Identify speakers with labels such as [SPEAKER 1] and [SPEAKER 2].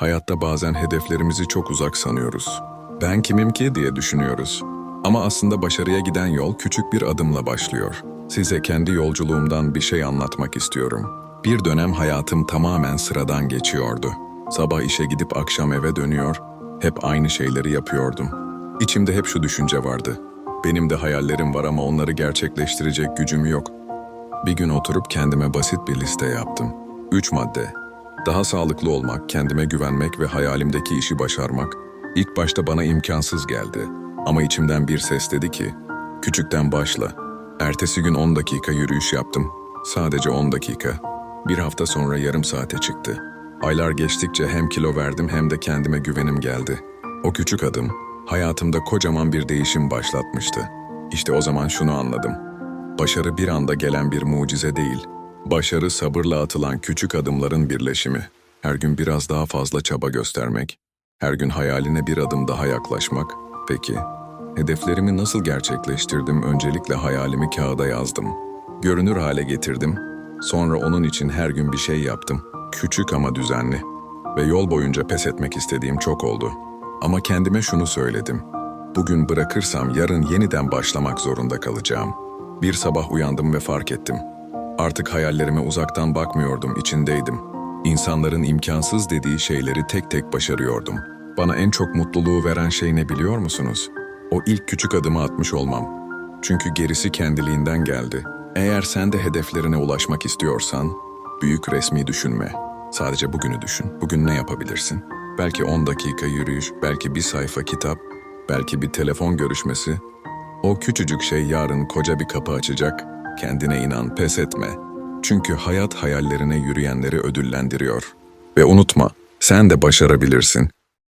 [SPEAKER 1] Hayatta bazen hedeflerimizi çok uzak sanıyoruz. Ben kimim ki diye düşünüyoruz. Ama aslında başarıya giden yol küçük bir adımla başlıyor. Size kendi yolculuğumdan bir şey anlatmak istiyorum. Bir dönem hayatım tamamen sıradan geçiyordu. Sabah işe gidip akşam eve dönüyor, hep aynı şeyleri yapıyordum. İçimde hep şu düşünce vardı. Benim de hayallerim var ama onları gerçekleştirecek gücüm yok. Bir gün oturup kendime basit bir liste yaptım. Üç madde. Daha sağlıklı olmak, kendime güvenmek ve hayalimdeki işi başarmak. İlk başta bana imkansız geldi. Ama içimden bir ses dedi ki, küçükten başla. Ertesi gün 10 dakika yürüyüş yaptım. Sadece 10 dakika. Bir hafta sonra yarım saate çıktı. Aylar geçtikçe hem kilo verdim hem de kendime güvenim geldi. O küçük adım, hayatımda kocaman bir değişim başlatmıştı. İşte o zaman şunu anladım. Başarı bir anda gelen bir mucize değil. Başarı sabırla atılan küçük adımların birleşimi. Her gün biraz daha fazla çaba göstermek. Her gün hayaline bir adım daha yaklaşmak. Peki, hedeflerimi nasıl gerçekleştirdim? Öncelikle hayalimi kağıda yazdım. Görünür hale getirdim. Sonra onun için her gün bir şey yaptım. Küçük ama düzenli. Ve yol boyunca pes etmek istediğim çok oldu. Ama kendime şunu söyledim. Bugün bırakırsam yarın yeniden başlamak zorunda kalacağım. Bir sabah uyandım ve fark ettim. Artık hayallerime uzaktan bakmıyordum, içindeydim. İnsanların imkansız dediği şeyleri tek tek başarıyordum. Bana en çok mutluluğu veren şey ne biliyor musunuz? O ilk küçük adımı atmış olmam. Çünkü gerisi kendiliğinden geldi. Eğer sen de hedeflerine ulaşmak istiyorsan, büyük resmi düşünme. Sadece bugünü düşün. Bugün ne yapabilirsin? Belki 10 dakika yürüyüş, belki bir sayfa kitap, belki bir telefon görüşmesi. O küçücük şey yarın koca bir kapı açacak. Kendine inan, pes etme. Çünkü hayat hayallerine yürüyenleri ödüllendiriyor. Ve unutma, sen de başarabilirsin.